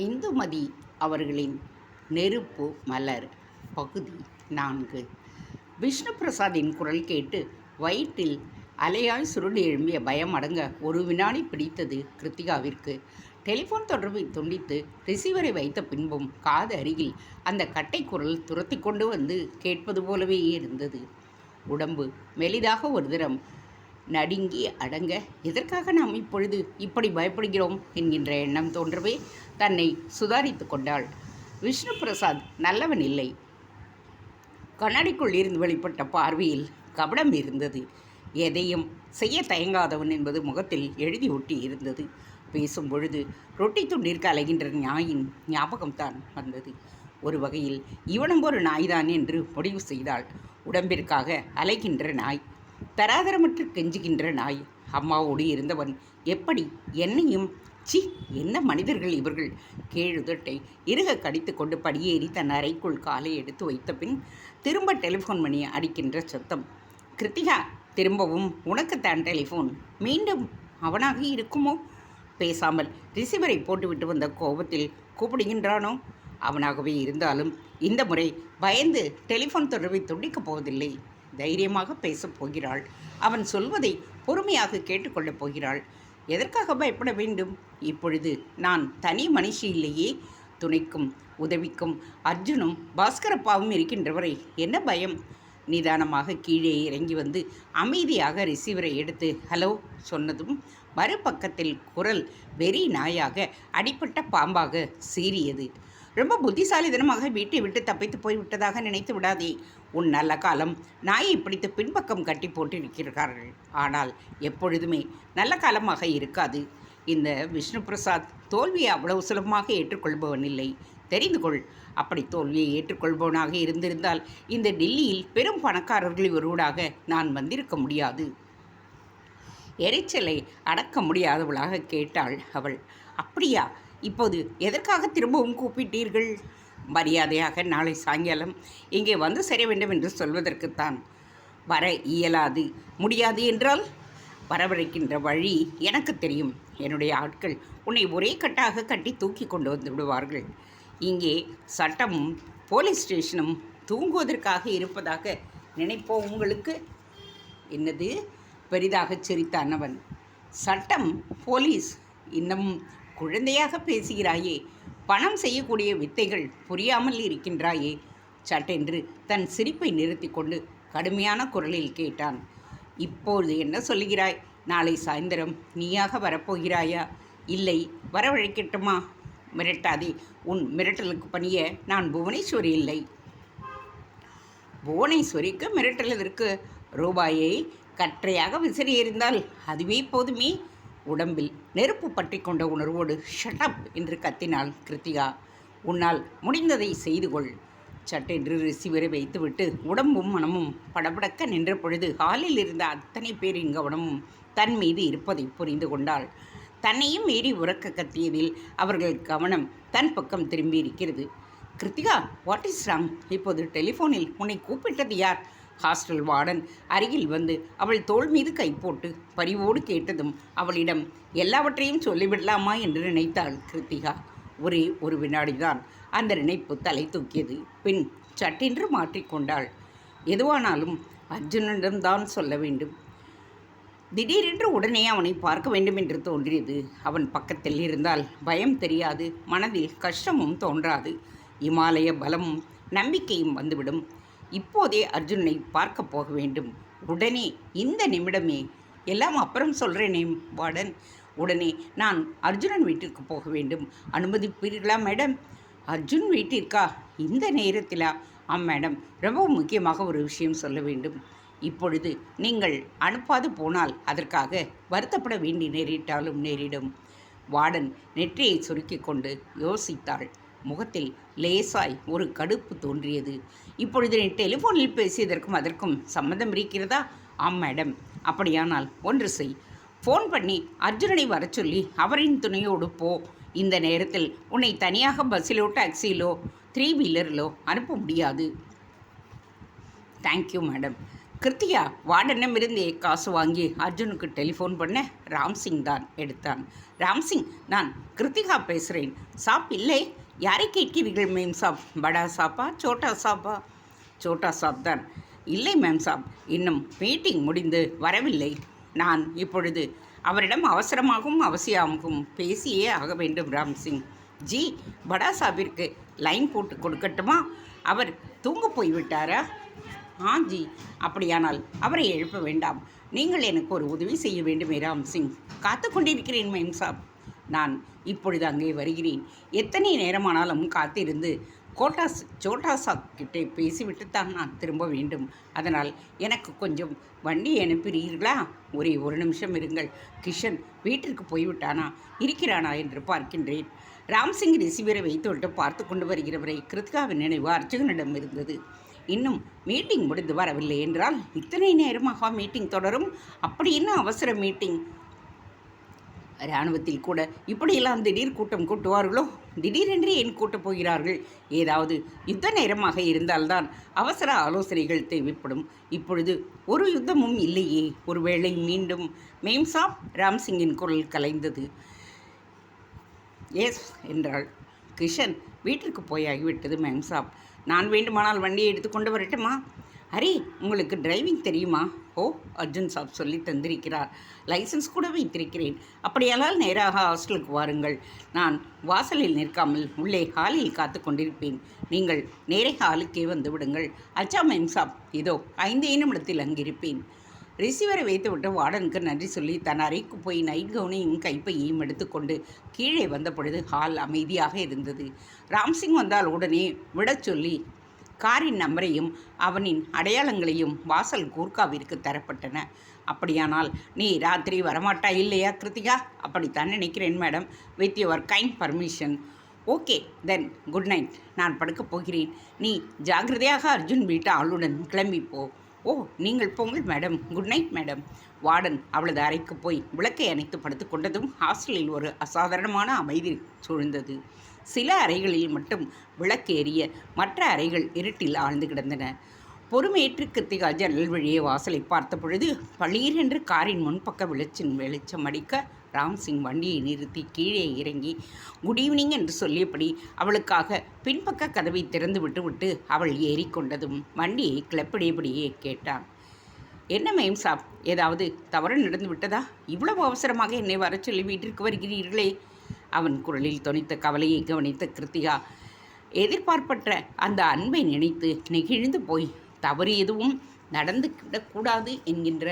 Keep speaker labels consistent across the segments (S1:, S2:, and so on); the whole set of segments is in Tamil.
S1: இந்துமதி அவர்களின் நெருப்பு மலர். பகுதி நான்கு. விஷ்ணு பிரசாதின் குரல் கேட்டு வயிற்றில் அலையாய் சுருண்டு எழும்பிய பயம் அடங்க ஒரு வினாடி பிடித்தது கிருத்திகாவிற்கு. டெலிஃபோன் தொடர்பை துண்டித்து ரிசீவரை வைத்த பின்பும் காது அருகில் அந்த கட்டை குரல் துரத்தி கொண்டு வந்து கேட்பது போலவே இருந்தது. உடம்பு மெலிதாக ஒரு தினம் நடுங்கி அடங்க எதற்காக நாம் இப்பொழுது இப்படி பயப்படுகிறோம்? என்கின்ற எண்ணம் தோன்றவே தன்னை சுதாரித்து கொண்டாள். விஷ்ணு பிரசாத் நல்லவன் இல்லை. கண்ணாடிக்குள் இருந்து வெளிப்பட்ட பார்வையில் கபடம் இருந்தது. எதையும் செய்ய தயங்காதவன் என்பது முகத்தில் எழுதி ஒட்டி இருந்தது. பேசும் பொழுது ரொட்டி துண்டிற்கு அலைகின்ற நாயின் ஞாபகம்தான் வந்தது. ஒரு வகையில் இவனும் ஒரு நாய்தான் என்று முடிவு செய்தாள். உடம்பிற்காக அலைகின்ற நாய். தராதரமற்று கெஞ்சுகின்ற நாய். அம்மாவோடு இருந்தவன் எப்படி என்னையும்? சி என்ன மனிதர்கள் இவர்கள்? கேழுதட்டை இறுக கடித்து கொண்டு படியேறி தன் அறைக்குள் காலை எடுத்து வைத்த பின் திரும்ப டெலிஃபோன் மணி அடிக்கின்ற சத்தம். கிருத்திகா திரும்பவும் உனக்குத்தான் டெலிஃபோன் மீண்டும் அவனாக இருக்குமோ? பேசாமல் ரிசீவரை போட்டுவிட்டு வந்த கோபத்தில் கூப்பிடுகின்றானோ? அவனாகவே இருந்தாலும் இந்த முறை பயந்து டெலிஃபோன் தொடர்பை துண்டிக்கப் போவதில்லை. தைரியமாக பேசப் போகிறாள். அவன் சொல்வதை பொறுமையாக கேட்டுக்கொள்ளப் போகிறாள். எதற்காக பயப்பட வேண்டும்? இப்பொழுது நான் தனி மனுஷி இல்லையே துணைக்கும் உதவிக்கும் அர்ஜுனும் பாஸ்கரப்பாவும் இருக்கின்றவரை என்ன பயம் நிதானமாக கீழே இறங்கி வந்து அமைதியாக ரிசீவரை எடுத்து ஹலோ சொன்னதும் மறுபக்கத்தில் குரல் வெறி நாயாக அடிப்பட்ட பாம்பாக சீறியது. ரொம்ப புத்திசாலிதனமாக வீட்டை விட்டு தப்பித்து போய்விட்டதாக நினைத்து விடாதே. உன் நல்ல காலம் நாயை பிடித்து பின்பக்கம் கட்டி போட்டிருக்கிறார்கள் ஆனால் எப்பொழுதுமே நல்ல காலமாக இருக்காது. இந்த விஷ்ணு பிரசாத் தோல்வியை அவ்வளவு சுலபமாக ஏற்றுக்கொள்பவன் இல்லை. தெரிந்து கொள் அப்படி தோல்வியை ஏற்றுக்கொள்பவனாக இருந்திருந்தால் இந்த டெல்லியில் பெரும் பணக்காரர்களில் ஒருவராக நான் வந்திருக்க முடியாது. எரிச்சலை அடக்க முடியாதவளாக கேட்டாள் அவள். அப்படியா? இப்போது எதற்காக திரும்பவும் கூப்பிட்டீர்கள்? மரியாதையாக நாளை சாயங்காலம் இங்கே வந்து சேர வேண்டும் என்று சொல்வதற்குத்தான். வர இயலாது. முடியாது என்றால் வரவழைக்கின்ற வழி எனக்கு தெரியும். என்னுடைய ஆட்கள் உன்னை ஒரே கட்டாக கட்டி தூக்கி கொண்டு வந்து விடுவார்கள். இங்கே சட்டமும் போலீஸ் ஸ்டேஷனும் தூங்குவதற்காக இருப்பதாக நினைப்போம் உங்களுக்கு? என்னது? பெரிதாக சிரித்தான் அவன். சட்டம் போலீஸ் இன்னும் குழந்தையாக பேசுகிறாயே. பணம் செய்யக்கூடிய வித்தைகள் புரியாமல் இருக்கின்றாயே? சட்டென்று தன் சிரிப்பை நிறுத்தி கொண்டு கடுமையான குரலில் கேட்டான். இப்போது என்ன சொல்லுகிறாய்? நாளை சாயந்தரம் நீயாக வரப்போகிறாயா? இல்லை வரவழைக்கட்டுமா? மிரட்டாதே உன் மிரட்டலுக்கு பணிய நான் புவனேஸ்வரி இல்லை. புவனேஸ்வரிக்கு மிரட்டலதற்கு ரூபாயை கற்றையாக விசிறியிருந்தால் அதுவே போதுமே. உடம்பில் நெருப்பு பற்றி கொண்ட உணர்வோடு ஷட்டப் என்று கத்தினாள் கிருத்திகா. உன்னால் முடிந்ததை செய்து கொள் சட்டென்று ரிசீவரை வைத்துவிட்டு உடம்பும் மனமும் படபடக்க நின்ற பொழுது ஹாலில் இருந்த அத்தனை பேரின் கவனமும் தன் மீது இருப்பதை புரிந்து கொண்டாள். தன்னையும் மீறி உறக்க கத்தியதில் அவர்கள் கவனம் தன் பக்கம் திரும்பி இருக்கிறது. கிருத்திகா வாட் இஸ் ராங் இப்போது டெலிஃபோனில் உன்னை கூப்பிட்டது யார்? ஹாஸ்டல் வார்டன் அருகில் வந்து அவள் தோள் மீது கை போட்டு பரிவோடு கேட்டதும் அவளிடம் எல்லாவற்றையும் சொல்லிவிடலாமா? என்று நினைத்தாள் கிருத்திகா. ஒரே ஒரு வினாடிதான். அந்த நினைப்பு தலை தூக்கியது. பின் சட்டென்று மாற்றிக்கொண்டாள் எதுவானாலும் அர்ஜுனனிடம்தான் சொல்ல வேண்டும். திடீரென்று உடனே அவனை பார்க்க வேண்டும் என்று தோன்றியது. அவன் பக்கத்தில் இருந்தால் பயம் தெரியாது. மனதில் கஷ்டமும் தோன்றாது. இமாலய பலமும் நம்பிக்கையும் வந்துவிடும். இப்போதே அர்ஜுனனை பார்க்க போக வேண்டும். உடனே இந்த நிமிடமே. எல்லாம் அப்புறம் சொல்கிறேனே வார்டன் உடனே நான் அர்ஜுனன் வீட்டிற்கு போக வேண்டும். அனுமதிப்பீர்களா மேடம்? அர்ஜுன் வீட்டிற்கா? இந்த நேரத்திலா? ஆம் மேடம். ரொம்ப முக்கியமாக ஒரு விஷயம் சொல்ல வேண்டும். இப்பொழுது நீங்கள் அனுப்பாது போனால் அதற்காக வருத்தப்பட வேண்டி நேரிட்டாலும் நேரிடும். வார்டன் நெற்றியை சுருக்கிக் கொண்டு யோசித்தாள். முகத்தில் லேசாய் ஒரு கடுப்பு தோன்றியது. இப்பொழுது நீ டெலிஃபோனில் பேசியதற்கும் அதற்கும் சம்மந்தம் இருக்கிறதா? ஆம் மேடம் அப்படியானால் ஒன்று செய். ஃபோன் பண்ணி அர்ஜுனனை வர சொல்லி அவரின் துணையோடு போ. இந்த நேரத்தில் உன்னை தனியாக பஸ்ஸிலோ டாக்ஸியிலோ த்ரீ வீலரிலோ அனுப்ப முடியாது. தேங்க்யூ மேடம் கிருத்தியா வார்டனிடமிருந்தே காசு வாங்கி அர்ஜுனுக்கு டெலிஃபோன் பண்ண ராம்சிங் தான் எடுத்தான். ராம்சிங் நான் கிருத்திகா பேசுகிறேன் சாப் இல்லை யாரை கேட்கிறீர்கள் மேம் சாப்? படா சாப்பா சோட்டா சாப்பா? சோட்டா சாப் தான். இல்லை மேம் சாப் இன்னும் மீட்டிங் முடிந்து வரவில்லை. நான் இப்பொழுது அவரிடம் அவசரமாகவும் அவசியமாகவும் பேசியே ஆக வேண்டும் ராம்சிங் ஜி படா சாப்பிற்கு லைன் போட்டு கொடுக்கட்டுமா? அவர் தூங்க போய்விட்டாரா? ஆ அப்படியானால் அவரை எழுப்ப வேண்டாம். நீங்கள் எனக்கு ஒரு உதவி செய்ய வேண்டும் ராம் சிங். காத்து கொண்டிருக்கிறேன் மேம் சாப். நான் இப்பொழுது அங்கே வருகிறேன். எத்தனை நேரமானாலும் காத்திருந்து கோட்டாஸ் சோட்டா சாப் கிட்டே பேசிவிட்டு தான் நான் திரும்ப வேண்டும். அதனால் எனக்கு கொஞ்சம் வண்டி அனுப்புகிறீர்களா ஒரே ஒரு நிமிஷம் இருங்கள். கிஷன் வீட்டிற்கு போய்விட்டானா? இருக்கிறானா என்று பார்க்கின்றேன். ராம்சிங் ரிசீவரை வைத்துவிட்டு பார்த்து கொண்டு வருகிறவரை கிருத்திகாவின் நினைவு அர்ச்சகனிடம் இருந்தது. இன்னும் மீட்டிங் முடிந்து வரவில்லை என்றால் இத்தனை நேரமாக மீட்டிங் தொடரும்? அப்படி என்ன அவசர மீட்டிங் இராணுவத்தில் கூட இப்படியெல்லாம் திடீர் கூட்டம் கூட்டுவார்களோ? திடீரென்று ஏன் கூட்டப் போகிறார்கள். ஏதாவது யுத்த நேரமாக இருந்தால்தான் அவசர ஆலோசனைகள் தேவைப்படும். இப்பொழுது ஒரு யுத்தமும் இல்லையே. ஒருவேளை மீண்டும் மேம்சாப் ராம்சிங்கின் குரல் கலைந்தது. எஸ் என்றாள். கிஷன் வீட்டிற்கு போய் ஆகிவிட்டது மேம்சாப். நான் வேண்டுமானால் வண்டியை எடுத்துக்கொண்டு வரட்டுமா? ஹரி உங்களுக்கு டிரைவிங் தெரியுமா? ஓ அர்ஜுன் சாப் சொல்லி தந்திருக்கிறார். லைசன்ஸ் கூட வைத்திருக்கிறேன். அப்படியானால் நேராக ஹாஸ்டலுக்கு வாருங்கள். நான் வாசலில் நிற்காமல் உள்ளே ஹாலில் காத்து கொண்டிருப்பேன். நீங்கள் நேரே ஹாலுக்கே வந்து விடுங்கள். அச்சா மேம் சாப். இதோ ஐந்தே நிமிடத்தில் அங்கிருப்பேன். ரிசீவரை வைத்துவிட்டு வார்டனுக்கு நன்றி சொல்லி தன் அறைக்கு போய் நைட் கவுனையும் கைப்பையையும் எடுத்துக்கொண்டு கீழே வந்த பொழுது ஹால் அமைதியாக இருந்தது. ராம்சிங் வந்தால் உடனே விடச் சொல்லி காரின் நம்பரையும் அவனின் அடையாளங்களையும் வாசல் கூர்காவிற்கு தரப்பட்டன. அப்படியானால் நீ ராத்திரி வரமாட்டா இல்லையா கிருத்திகா? அப்படித்தான் நினைக்கிறேன் madam. With your kind permission okay then good night நான் படுக்கப் போகிறேன். நீ ஜாகிரதையாக அர்ஜுன் வீட்டு ஆளுடன் கிளம்பிப்போ ஓ நீங்கள் போங்கள் madam. Good night madam. Warden அவளது அறைக்கு போய் விளக்கை அணைத்து படுத்து கொண்டதும் ஹாஸ்டலில் ஒரு அசாதாரணமான அமைதி சூழ்ந்தது. சில அறைகளில் மட்டும் விளக்கு எரிய மற்ற அறைகள் இருட்டில் ஆழ்ந்து கிடந்தன. பொறுமையேற்று கிருத்திகா ஜன்னல் வழியே வாசலை பார்த்த பொழுது பளீரென்று காரின் முன்பக்க வெளிச்சின் வெளிச்சம் அடிக்க ராம்சிங் வண்டியை நிறுத்தி கீழே இறங்கி குட் ஈவினிங் என்று சொல்லியபடி அவளுக்காக பின்பக்க கதவை திறந்து விட்டுவிட்டு அவள் ஏறிக்கொண்டதும் வண்டியை கிளப்பிடியபடியே கேட்டான். என்ன மேம் சாப் ஏதாவது தவறு நடந்து விட்டதா? இவ்வளவு அவசரமாக என்னை வர சொல்லி வீட்டிற்கு வருகிறீர்களே? அவன் குரலில் தொனித்த கவலையை கவனித்த கிருத்திகா எதிர்பார்ப்பற்ற அந்த அன்பை நினைத்து நெகிழ்ந்து போய் தவறு எதுவும் நடந்து விடக்கூடாது என்கின்ற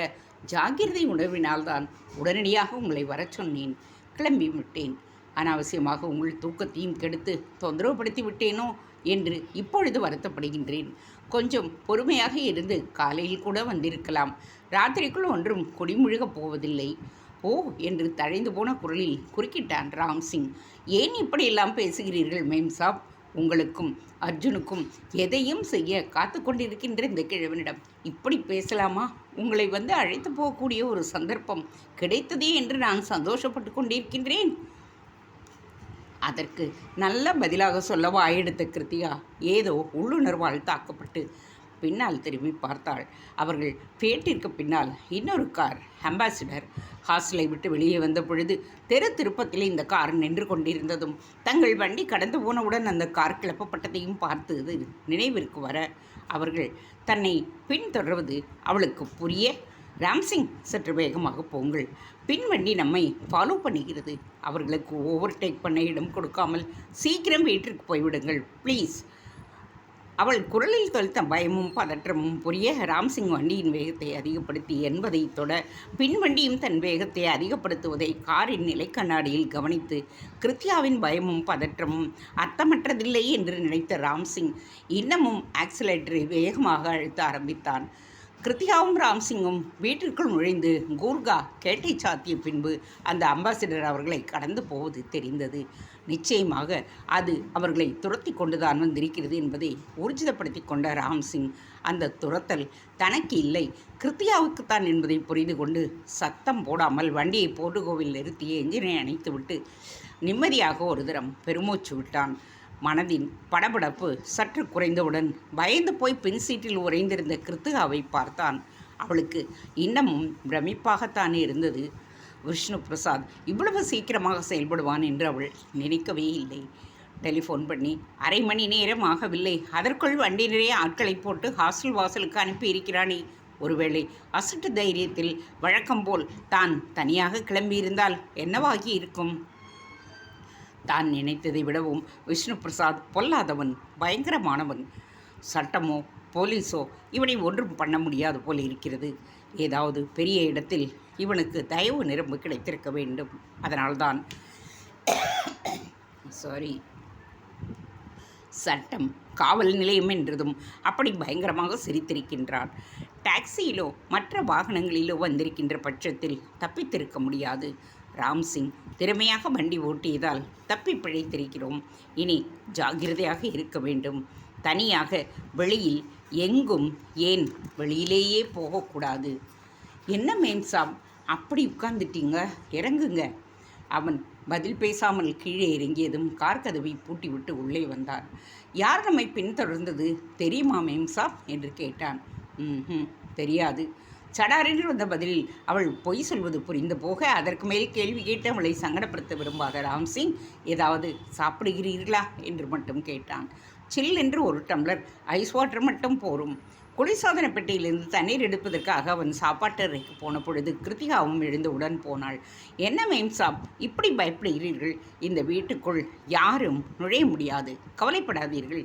S1: ஜாகிரதை உணர்வினால்தான் உடனடியாக உங்களை வரச் சொன்னேன். கிளம்பி விட்டேன். அனாவசியமாக உங்கள் தூக்கத்தையும் கெடுத்து தொந்தரவுபடுத்தி விட்டேனோ என்று இப்பொழுது வருத்தப்படுகின்றேன். கொஞ்சம் பொறுமையாக இருந்து காலையில் கூட வந்திருக்கலாம். ராத்திரிக்குள் ஒன்றும் குடிமுழுகப் போவதில்லை. ஓ என்று தழைந்து போன குரலில் குறுக்கிட்டான் ராம்சிங். ஏன் இப்படியெல்லாம் பேசுகிறீர்கள் மேம் சாப்? உங்களுக்கும் அர்ஜுனுக்கும் எதையும் செய்ய காத்து கொண்டிருக்கின்ற இந்த கிழவனிடம் இப்படி பேசலாமா? உங்களை வந்து அழைத்து போகக்கூடிய ஒரு சந்தர்ப்பம் கிடைத்ததே என்று நான் சந்தோஷப்பட்டு கொண்டிருக்கின்றேன். அதற்கு நல்ல பதிலாக சொல்லவா எடுத்த கிருத்தியா ஏதோ உள்ளுணர்வால் தாக்கப்பட்டு பின்னால் திரும்பி பார்த்தாள். அவர்கள் பேட்டிற்கு பின்னால் இன்னொரு கார் அம்பாசிடர் ஹாஸ்டலை விட்டு வெளியே வந்த பொழுது தெரு திருப்பத்தில் இந்த கார் நின்று கொண்டிருந்ததும் தங்கள் வண்டி கடந்து போனவுடன் அந்த கார் கிளப்பப்பட்டதையும் பார்த்தது நினைவிற்கு வர அவர்கள் தன்னை பின்தொடர்வது அவளுக்கு புரிய ராம்சிங் சற்று வேகமாக போங்கள். பின்வண்டி நம்மை ஃபாலோ பண்ணுகிறது. அவர்களுக்கு ஓவர்டேக் பண்ண இடம் கொடுக்காமல் சீக்கிரம் வீட்டிற்கு போய்விடுங்கள். ப்ளீஸ் அவள் குரலில் தொலைத்த பயமும் பதற்றமும் புரிய ராம்சிங் வண்டியின் வேகத்தை அதிகப்படுத்தி என்பதை தொட பின்வண்டியும் தன் வேகத்தை அதிகப்படுத்துவதை காரின் நிலை கண்ணாடியில் கவனித்து கிருத்யாவின் பயமும் பதற்றமும் அர்த்தமற்றதில்லை என்று நினைத்த ராம்சிங் இன்னமும் ஆக்சிலேட்டரை வேகமாக அழுத்த ஆரம்பித்தான். கிருத்தியாவும் ராம்சிங்கும் வீட்டிற்குள் நுழைந்து கூர்கா கேட்டை சாத்திய பின்பு அந்த அம்பாசிடர் அவர்களை கடந்து போவது தெரிந்தது. நிச்சயமாக அது அவர்களை துரத்தி கொண்டுதான் வந்திருக்கிறது என்பதை ஊர்ஜிதப்படுத்தி கொண்ட ராம்சிங் அந்த துரத்தல் தனக்கு இல்லை கிருத்தியாவுக்குத்தான் என்பதை புரிந்து கொண்டு சத்தம் போடாமல் வண்டியை போட்டுகோவில் நிறுத்தி எஞ்சினை அணைத்துவிட்டு நிம்மதியாக ஒரு தரம் பெருமூச்சு விட்டான். மனதின் படபடப்பு சற்று குறைந்தவுடன் பயந்து போய் பின் சீட்டில் உறைந்திருந்த கிருத்திகாவை பார்த்தான். அவளுக்கு இன்னமும் பிரமிப்பாகத்தானே இருந்தது. விஷ்ணு பிரசாத் இவ்வளவு சீக்கிரமாக செயல்படுவான் என்று அவள் நினைக்கவே இல்லை. டெலிஃபோன் பண்ணி அரை மணி நேரம் ஆகவில்லை. அதற்குள் வண்டி நிறைய ஆட்களை போட்டு ஹாஸ்டல் வாசலுக்கு அனுப்பியிருக்கிறானே. ஒருவேளை அசட்டு தைரியத்தில் வழக்கம் போல் தான் தனியாக கிளம்பியிருந்தால் என்னவாகி இருக்கும்? தான் நினைத்ததை விடவும் விஷ்ணு பிரசாத் பொல்லாதவன் பயங்கரமானவன். சட்டமோ போலீஸோ இவனை ஒன்றும் பண்ண முடியாது போல் இருக்கிறது ஏதாவது பெரிய இடத்தில் இவனுக்கு தயவு நிரம்பு கிடைத்திருக்க வேண்டும். அதனால்தான் சாரி சட்டம் காவல் நிலையம் என்றதும் அப்படி பயங்கரமாக சிரித்திருக்கின்றான். டாக்ஸியிலோ மற்ற வாகனங்களிலோ வந்திருக்கின்ற பட்சத்தில் தப்பித்திருக்க முடியாது. ராம்சிங் திறமையாக வண்டி ஓட்டியதால் தப்பி பிழைத்திருக்கிறோம். இனி ஜாகிரதையாக இருக்க வேண்டும். தனியாக வெளியில் எங்கும் ஏன் வெளியிலேயே போகக்கூடாது? என்ன மேம்சாம் அப்படி உட்கார்ந்துட்டீங்க? இறங்குங்க. அவன் பதில் பேசாமல் கீழே இறங்கியதும் கார் கதவை பூட்டிவிட்டு உள்ளே வந்தார். யார் நம்மை பின்தொடர்ந்தது? தெரியுமா மேம்சாப் என்று கேட்டான். ம் தெரியாது. சடாரென்று வந்த பதிலில் அவள் பொய் சொல்வது புரிந்து போக அதற்கு மேல் கேள்வி கேட்டு அவளை சங்கடப்படுத்த விரும்பாத ராம்சிங் ஏதாவது சாப்பிடுகிறீர்களா? என்று மட்டும் கேட்டான். சில் என்று ஒரு டம்ளர் ஐஸ் வாட்டர் மட்டும் போரும். குளிர்சாதன பெட்டியிலிருந்து தண்ணீர் எடுப்பதற்காக அவன் சாப்பாட்டு அறைக்கு போன பொழுது கிருத்திகாவும் எழுந்தவுடன் போனாள். என்ன மேம் சாப் இப்படி பயப்படுகிறீர்கள்? இந்த வீட்டுக்குள் யாரும் நுழைய முடியாது. கவலைப்படாதீர்கள்.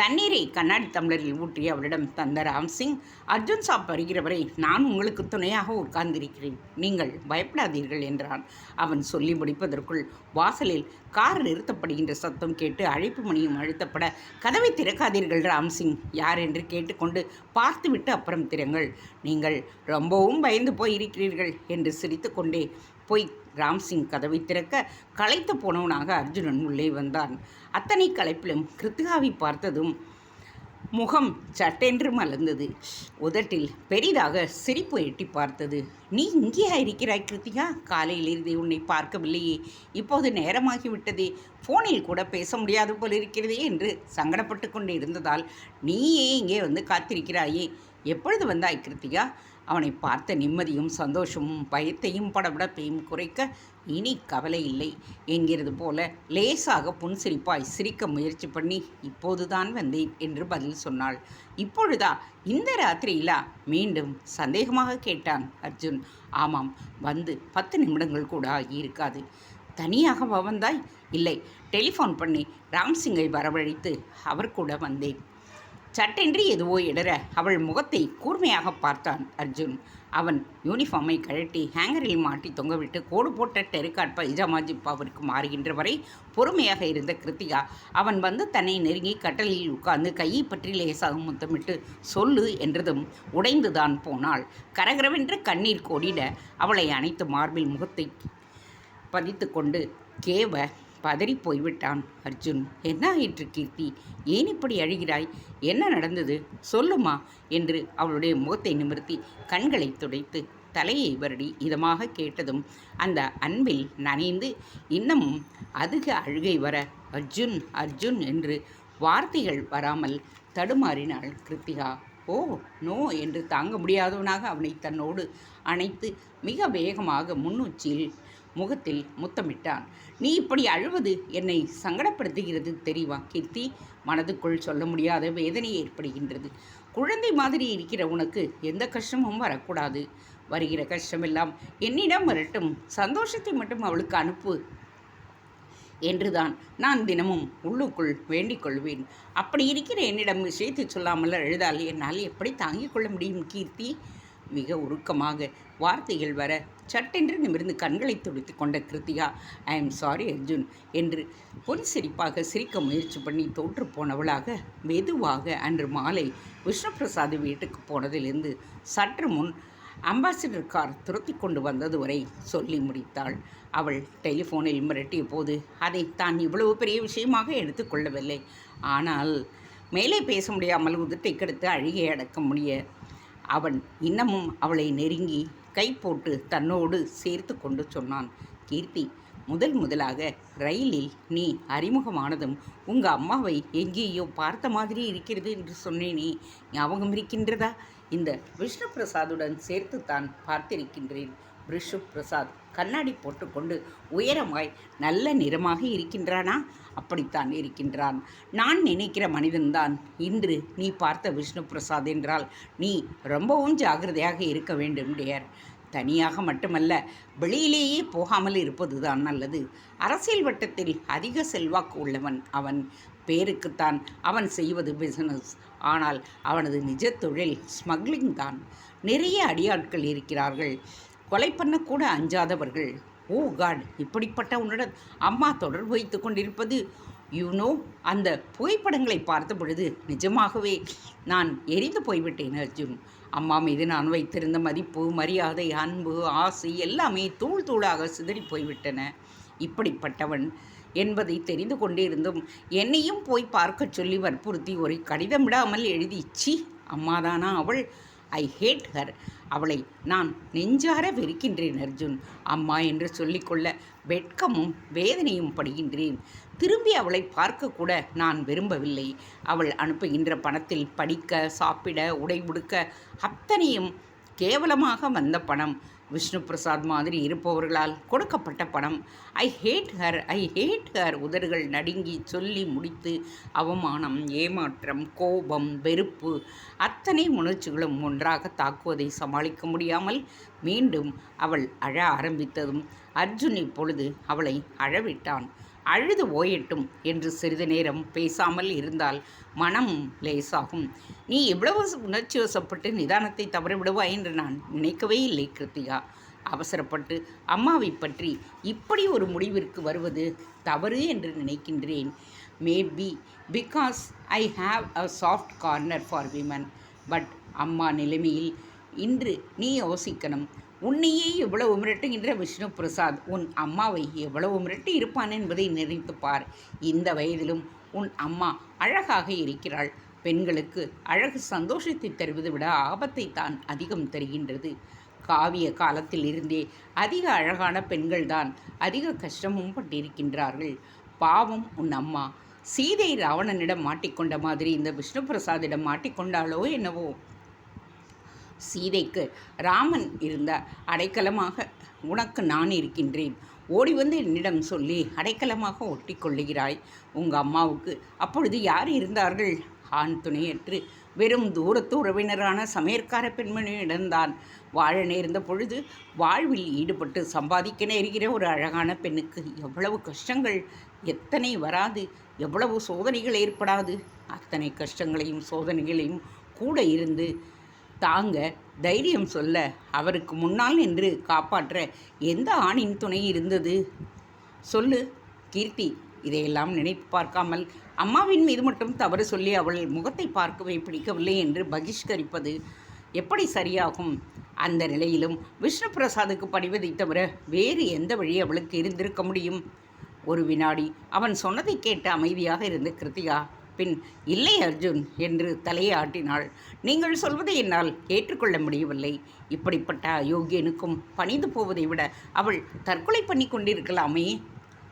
S1: தண்ணீரை கண்ணாடி தமிழரில் ஊற்றி அவரிடம் தந்த ராம்சிங் அர்ஜுன் சாப் வருகிறவரை நான் உங்களுக்கு துணையாக உட்கார்ந்திருக்கிறேன். நீங்கள் பயப்படாதீர்கள் என்றான். அவன் சொல்லி முடிப்பதற்குள் வாசலில் கார் நிறுத்தப்படுகின்ற சத்தம் கேட்டு அழைப்பு மணியும் அழுத்தப்பட கதவை திறக்காதீர்கள் ராம்சிங் யார்? என்று கேட்டுக்கொண்டு பார்த்துவிட்டு அப்புறம் திறங்கள். நீங்கள் ரொம்பவும் பயந்து போயிருக்கிறீர்கள் என்று சிரித்துக்கொண்டே போய் ராம்சிங் கதவை திறக்க களைத்து போனவனாக அர்ஜுனன் உள்ளே வந்தான். அத்தனை களைப்பிலும் கிருத்திகாவை பார்த்ததும் முகம் சட்டென்று மலர்ந்தது. உதட்டில் பெரிதாக சிரிப்பு எட்டி பார்த்தது. நீ இங்கேயா இருக்கிறாய் கிருத்திகா? காலையிலிருந்து உன்னை பார்க்கவில்லையே. இப்போது நேரமாகிவிட்டதே ஃபோனில் கூட பேச முடியாது போல் இருக்கிறதே என்று சங்கடப்பட்டு கொண்டு இருந்ததால் நீயே இங்கே வந்து காத்திருக்கிறாயே. எப்பொழுது வந்தாய் கிருத்திகா? அவனை பார்த்த நிம்மதியும் சந்தோஷமும் பயத்தையும் படபடப்பையும் குறைக்க இனி கவலை இல்லை என்கிறது போல லேசாக புன்சிரிப்பாய் சிரிக்க முயற்சி பண்ணி இப்போதுதான் வந்தேன் என்று பதில் சொன்னாள். இப்பொழுதா? இந்த ராத்திரியிலா? மீண்டும் சந்தேகமாக கேட்டான் அர்ஜுன். ஆமாம் வந்து பத்து நிமிடங்கள் கூட ஆகியிருக்காது. தனியாக வந்தாய்? இல்லை டெலிஃபோன் பண்ணி ராம்சிங்கை வரவழைத்து அவர் கூட வந்தேன். சட்டென்று எதுவோ இடற அவள் முகத்தை கூர்மையாக பார்த்தான் அர்ஜுன். அவன் யூனிஃபார்மை கழட்டி ஹேங்கரில் மாட்டி தொங்கவிட்டு கோடு போட்ட டெரிகாட் பைஜாமா ஜிப்பாவிற்கு மாறுகின்ற வரை பொறுமையாக இருந்த கிருத்திகா அவன் வந்து தன்னை நெருங்கி கட்டலில் உட்கார்ந்து கையை பற்றி லேசாக முத்தமிட்டு சொல்லு என்றதும் உடைந்துதான் போனாள். கரகரவென்று கண்ணீர் கோடிட அவளை அனைத்து மார்பில் முகத்தை பதித்து கொண்டு கேவ பதறி போய்விட்டான் அர்ஜுன். என்ன ஆயிற்று கீர்த்தி? ஏன் இப்படி அழுகிறாய்? என்ன நடந்தது? சொல்லுமா? என்று அவளுடைய முகத்தை நிமிர்த்தி கண்களை துடைத்து தலையை வருடி இதமாக கேட்டதும் அந்த அன்பில் நனைந்து இன்னமும் அதிக அழுகை வர அர்ஜுன் அர்ஜுன் என்று வார்த்தைகள் வராமல் தடுமாறினாள் கிருத்திகா. ஓ நோ என்று தாங்க முடியாதவனாக அவனை தன்னோடு அணைத்து மிக வேகமாக முன்னூச்சியில் முகத்தில் முத்தமிட்டான். நீ இப்படி அழுவது என்னை சங்கடப்படுத்துகிறது தெரியுமா கீர்த்தி? மனதுக்குள் சொல்ல முடியாத வேதனை ஏற்படுகின்றது. குழந்தை மாதிரி இருக்கிற உனக்கு எந்த கஷ்டமும் வரக்கூடாது. வருகிற கஷ்டமெல்லாம் என்னிடம் வரட்டும். சந்தோஷத்தை மட்டும் அவளுக்கு அனுப்பு. என்றுதான் நான் தினமும் உள்ளுக்குள் வேண்டிக் கொள்வேன். அப்படி இருக்கிற என்னிடம் விஷயத்தை சொல்லாமல் அழுதால் என்னால் எப்படி தாங்கிக் கொள்ள முடியும் கீர்த்தி? மிக உருக்கமாக வார்த்தைகள் வர சட்டென்று நிமிர்ந்து கண்களை துடித்து கொண்ட Krithika I am sorry Arjun என்று பொன் சிரிப்பாக சிரிக்க முயற்சி பண்ணி தோற்று போனவளாக மெதுவாக அன்று மாலை விஷ்ணுபிரசாத் வீட்டுக்கு போனதிலிருந்து சற்று முன் அம்பாசிடர் கார் துரத்தி கொண்டு வந்தது வரை சொல்லி முடித்தாள். அவள் டெலிஃபோனில் மிரட்டிய போது அதை தான் இவ்வளவு பெரிய விஷயமாக எடுத்துக்கொள்ளவில்லை ஆனால் மேலே பேச முடியாமல் உதட்டை கெடுத்து அழுகை அடக்க முடிய அவன் இன்னமும் அவளை நெருங்கி கை போட்டு தன்னோடு சேர்த்து கொண்டு சொன்னான். கீர்த்தி முதல் முதலாக ரயிலில் நீ அறிமுகமானதும் உங்கள் அம்மாவை எங்கேயோ பார்த்த மாதிரி இருக்கிறது என்று சொன்னேனே. ஞாபகம் இருக்கின்றதா? இந்த விஷ்ணு பிரசாதுடன் சேர்த்து தான் பார்த்திருக்கின்றேன். விஷ்ணு பிரசாத் கண்ணாடி போட்டுக்கொண்டு உயரமாய் நல்ல நிறமாக இருக்கின்றானா? அப்படித்தான் இருக்கின்றான். நான் நினைக்கிற மனிதன்தான். இன்று நீ பார்த்த விஷ்ணு பிரசாத் என்றால் நீ ரொம்பவும் ஜாகிரதையாக இருக்க வேண்டும் டியர். தனியாக மட்டுமல்ல வெளியிலேயே போகாமல் இருப்பதுதான் நல்லது. அரசியல் வட்டத்தில் அதிக செல்வாக்கு உள்ளவன் அவன். பேருக்குத்தான் அவன் செய்வது பிசினஸ் ஆனால் அவனது நிஜ தொழில் ஸ்மக்லிங் தான். நிறைய அடியாட்கள் இருக்கிறார்கள். கொலை பண்ணக்கூட அஞ்சாதவர்கள். ஓ காட் இப்படிப்பட்ட உன்னுடன் அம்மா தொடர்பு வைத்து கொண்டிருப்பது யூ நோ அந்த புகைப்படங்களை பார்த்த பொழுது நிஜமாகவே நான் எரிந்து போய்விட்டேன் அர்ஜுன். அம்மா மீது நான் வைத்திருந்த மதிப்பு மரியாதை அன்பு ஆசை எல்லாமே தூள் தூளாக சிதறி போய்விட்டன. இப்படிப்பட்டவன் என்பதை தெரிந்து கொண்டிருந்தும் என்னையும் போய் பார்க்கச் சொல்லி வற்புறுத்தி ஒரு கடிதம் விடாமல் எழுதி சி அம்மாதானா அவள்? ஐ ஹேட் ஹர் அவளை நான் நெஞ்சார வெறுக்கின்றேன் அர்ஜுன். அம்மா என்று சொல்லிக்கொள்ள வெட்கமும் வேதனையும் படுகின்றேன். திரும்பி அவளை பார்க்க கூட நான் விரும்பவில்லை. அவள் அனுப்புகின்ற பணத்தில் படிக்க சாப்பிட உடை உடுக்க அத்தனையும் கேவலமாக வந்த பணம். விஷ்ணு பிரசாத் மாதிரி இருப்பவர்களால் கொடுக்கப்பட்ட பணம் I hate her I hate her உதடுகள் நடுங்கி சொல்லி முடித்து அவமானம் ஏமாற்றம் கோபம் வெறுப்பு அத்தனை உணர்ச்சிகளும் ஒன்றாக தாக்குவதை சமாளிக்க முடியாமல் மீண்டும் அவள் அழ ஆரம்பித்ததும் அர்ஜுன் இப்பொழுது அவளை அழவிட்டான். அழுது ஓயட்டும் என்று சிறிது நேரம் பேசாமல் இருந்தால் மனம் லேசாகும். நீ இவ்வளவு உணர்ச்சி வசப்பட்டு நிதானத்தை தவறவிடுவாய் என்று நான் நினைக்கவே இல்லை கிருத்திகா. அவசரப்பட்டு அம்மாவை பற்றி இப்படி ஒரு முடிவிற்கு வருவது தவறு என்று நினைக்கின்றேன். Maybe because I have a soft corner for women but அம்மா நிலைமையில் இன்று நீ யோசிக்கணும். உன்னையே எவ்வளவு மிரட்டுகின்ற விஷ்ணு பிரசாத் உன் அம்மாவை எவ்வளவு மிரட்டி இருப்பான் என்பதை நினைத்து பார். இந்த வயதிலும் உன் அம்மா அழகாக இருக்கிறாள். பெண்களுக்கு அழகு சந்தோஷத்தை தருவதை விட ஆபத்தை தான் அதிகம் தருகின்றது. காவிய காலத்தில் இருந்தே அதிக அழகான பெண்கள்தான் அதிக கஷ்டமும் பட்டிருக்கின்றார்கள். பாவம் உன் அம்மா. சீதை ராவணனிடம் மாட்டிக்கொண்ட மாதிரி இந்த விஷ்ணு பிரசாதிடம் மாட்டிக்கொண்டாளோ என்னவோ? சீதைக்கு ராமன் இருந்த அடைக்கலமாக உனக்கு நான் இருக்கின்றேன். ஓடி வந்து என்னிடம் சொல்லி அடைக்கலமாக ஒட்டி கொள்ளுகிறாய் உங்கள் அம்மாவுக்கு அப்பொழுது யார் இருந்தார்கள்? ஆண் துணையற்று வெறும் தூரத்து உறவினரான சமையற்கார பெண்மணியிடம்தான் வாழ நேர்ந்த பொழுது வாழ்வில் ஈடுபட்டு சம்பாதிக்க நேருகிற ஒரு அழகான பெண்ணுக்கு எவ்வளவு கஷ்டங்கள்? எத்தனை வராது? எவ்வளவு சோதனைகள் ஏற்படாது? அத்தனை கஷ்டங்களையும் சோதனைகளையும் கூட இருந்து தாங்க தைரியம் சொல்ல அவருக்கு முன்னால் நின்று காப்பாற்ற எந்த ஆணின் துணை இருந்தது? சொல்லு கீர்த்தி இதையெல்லாம் நினைப்பு பார்க்காமல் அம்மாவின் மீது மட்டும் தவறு சொல்லி அவள் முகத்தை பார்க்கவே பிடிக்கவில்லை என்று பகிஷ்கரிப்பது எப்படி சரியாகும்? அந்த நிலையிலும் விஷ்ணு பிரசாதுக்கு பணிவதை தவிர வேறு எந்த வழி அவளுக்கு இருந்திருக்க முடியும்? ஒரு வினாடி அவன் சொன்னதை கேட்டு அமைதியாக இருந்த கிருத்திகா பின் இல்லை அர்ஜுன் என்று தலையை ஆட்டினாள் நீங்கள் சொல்வதை என்னால் ஏற்றுக்கொள்ள முடியவில்லை. இப்படிப்பட்ட அயோக்கியனுக்கும் பணிந்து போவதை விட அவள் தற்கொலை பண்ணி கொண்டிருக்கலாமே?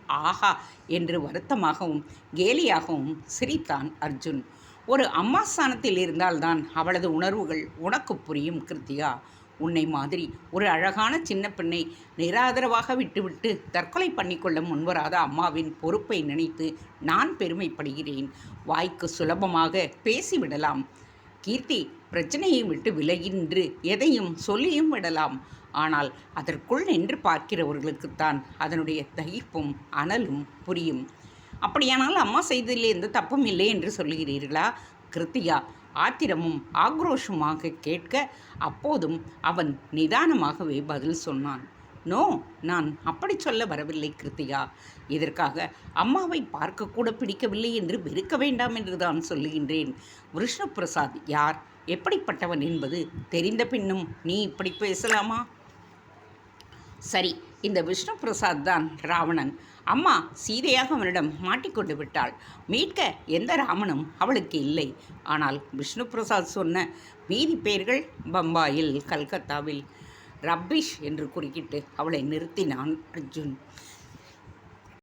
S1: ஆஹா என்று வருத்தமாகவும் கேலியாகவும் சிரித்தான் அர்ஜுன். ஒரு அம்மா ஸ்தானத்தில் இருந்தால்தான் அவளது உணர்வுகள் உனக்கு புரியும் கிருத்தியா உன்னை மாதிரி ஒரு அழகான சின்ன பெண்ணை நிராதரவாக விட்டுவிட்டு தற்கொலை பண்ணிக்கொள்ள முன்வராத அம்மாவின் பொறுப்பை நினைத்து நான் பெருமைப்படுகிறேன். வாய்க்கு சுலபமாக பேசிவிடலாம். கீர்த்தி பிரச்சனையை விட்டு விலகின்று எதையும் சொல்லியும் விடலாம். ஆனால் அதற்குள் நின்று பார்க்கிறவர்களுக்குத்தான் அதனுடைய தகிப்பும் அனலும் புரியும். அப்படியானால் அம்மா செய்ததில் எந்த தப்பும் இல்லை என்று சொல்லுகிறீர்களா? கிருத்திகா ஆத்திரமும் ஆக்ரோஷமாக கேட்க அப்போதும் அவன் நிதானமாகவே பதில் சொன்னான். நோ நான் அப்படி சொல்ல வரவில்லை கிருத்திகா. இதற்காக அம்மாவை பார்க்கக்கூட பிடிக்கவில்லை என்று வெறுக்க வேண்டாம் என்று தான் சொல்லுகின்றேன். விஷ்ணு பிரசாத் யார்? எப்படிப்பட்டவன் என்பது தெரிந்த பின்னும் நீ இப்படி பேசலாமா? சரி இந்த விஷ்ணு பிரசாத் தான் ராவணன். அம்மா சீதையாக அவனிடம் மாட்டிக்கொண்டு விட்டாள். மீட்க எந்த ராமனும் அவளுக்கு இல்லை. ஆனால் விஷ்ணு பிரசாத் சொன்ன மீதி பேர்கள் பம்பாயில் கல்கத்தாவில். ரப்பிஷ் என்று குறுக்கிட்டு அவளை நிறுத்தினான் அர்ஜுன்.